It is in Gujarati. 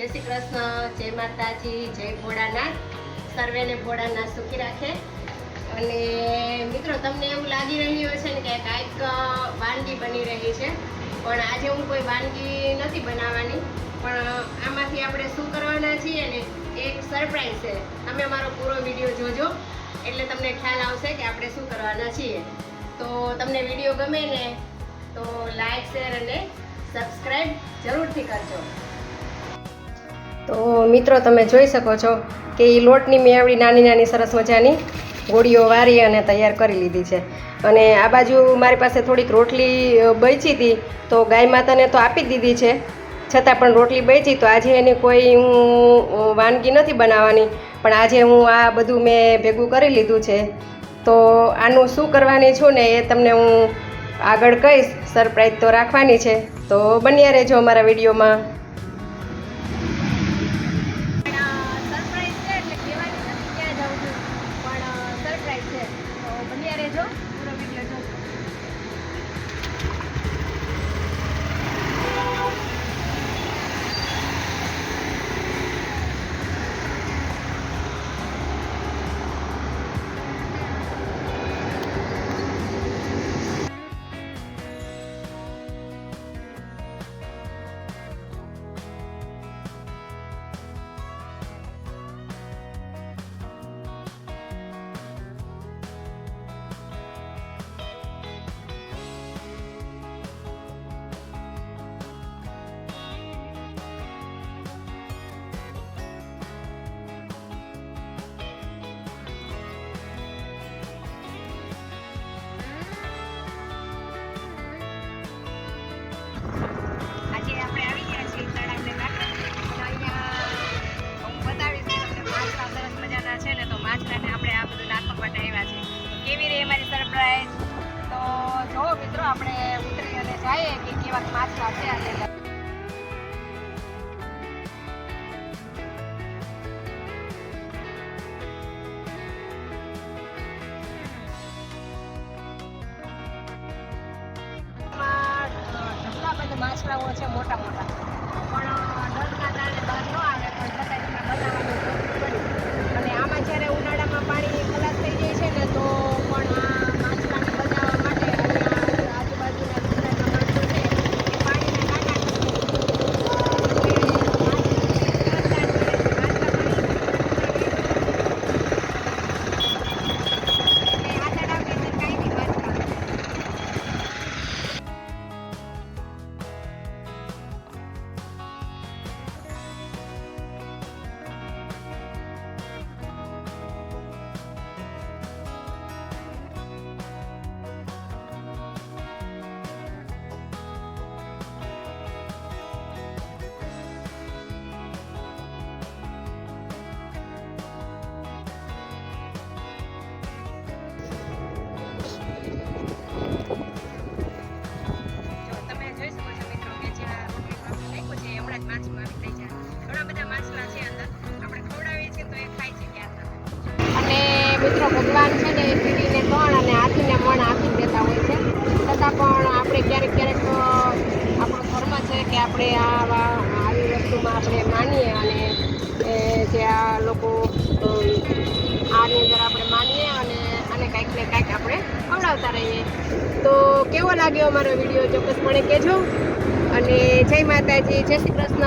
જય શ્રી કૃષ્ણ, જય માતાજી, જય ભોળાનાથ. સર્વેને ભોળાનાથ સુખી રાખે. અને મિત્રો, તમને એવું લાગી રહ્યું છે ને કે કાંઈક વાનગી બની રહી છે. પણ આજે હું કોઈ વાનગી નથી બનાવવાની. પણ આમાંથી આપણે શું કરવાના છીએ ને એક સરપ્રાઈઝ છે. તમે અમારો પૂરો વીડિયો જોજો. એટલે તમને ખ્યાલ આવશે કે આપણે શું કરવાના છીએ. તો તમને વીડિયો ગમે ને, તો લાઈક શેર અને સબસ્ક્રાઈબ જરૂરથી કરજો. તો મિત્રો, તમે જોઈ શકો છો કે એ લોટની મેં આવડી નાની નાની સરસ મજાની ગોળીઓ વારી અને તૈયાર કરી લીધી છે. અને આ બાજુ મારી પાસે થોડીક રોટલી બચી હતી, તો ગાય માતાને તો આપી દીધી છે. છતાં પણ રોટલી બચી તો આજે એની કોઈ હું વાનગી નથી બનાવવાની, પણ આજે હું આ બધું મેં ભેગું કરી લીધું છે. તો આનું શું કરવાની છું ને એ તમને હું આગળ કહીશ. સરપ્રાઈઝ તો રાખવાની છે. તો બન્યા રહેજો અમારા વિડીયોમાં. છે. તો બન્યા રહેજો. પૂરો વીડિયો જોજો. આપણે ઉતરી અને જઈએ કે કેવા માછલા છે અને માછલાઓ છે? મોટા મોટા પણ ડરના કારણે બહાર ન આવે, પણ છતાં બનાવવાનું મિત્રો ભગવાન છે ને એ કીડીને મણ અને હાથીને મણ આપી દેતા હોય છે. છતાં પણ આપણે ક્યારેક ક્યારેક આપણો ધર્મ છે કે આપણે આવા, આવી વસ્તુમાં આપણે માનીએ અને જે આ લોકો આની અંદર આપણે માનીએ અને આને કાંઈક ને કાંઈક આપણે ખવડાવતા રહીએ. તો કેવો લાગ્યો અમારો વીડિયો? ચોક્કસપણે કહેજો. અને જય માતાજી, જય શ્રી કૃષ્ણ.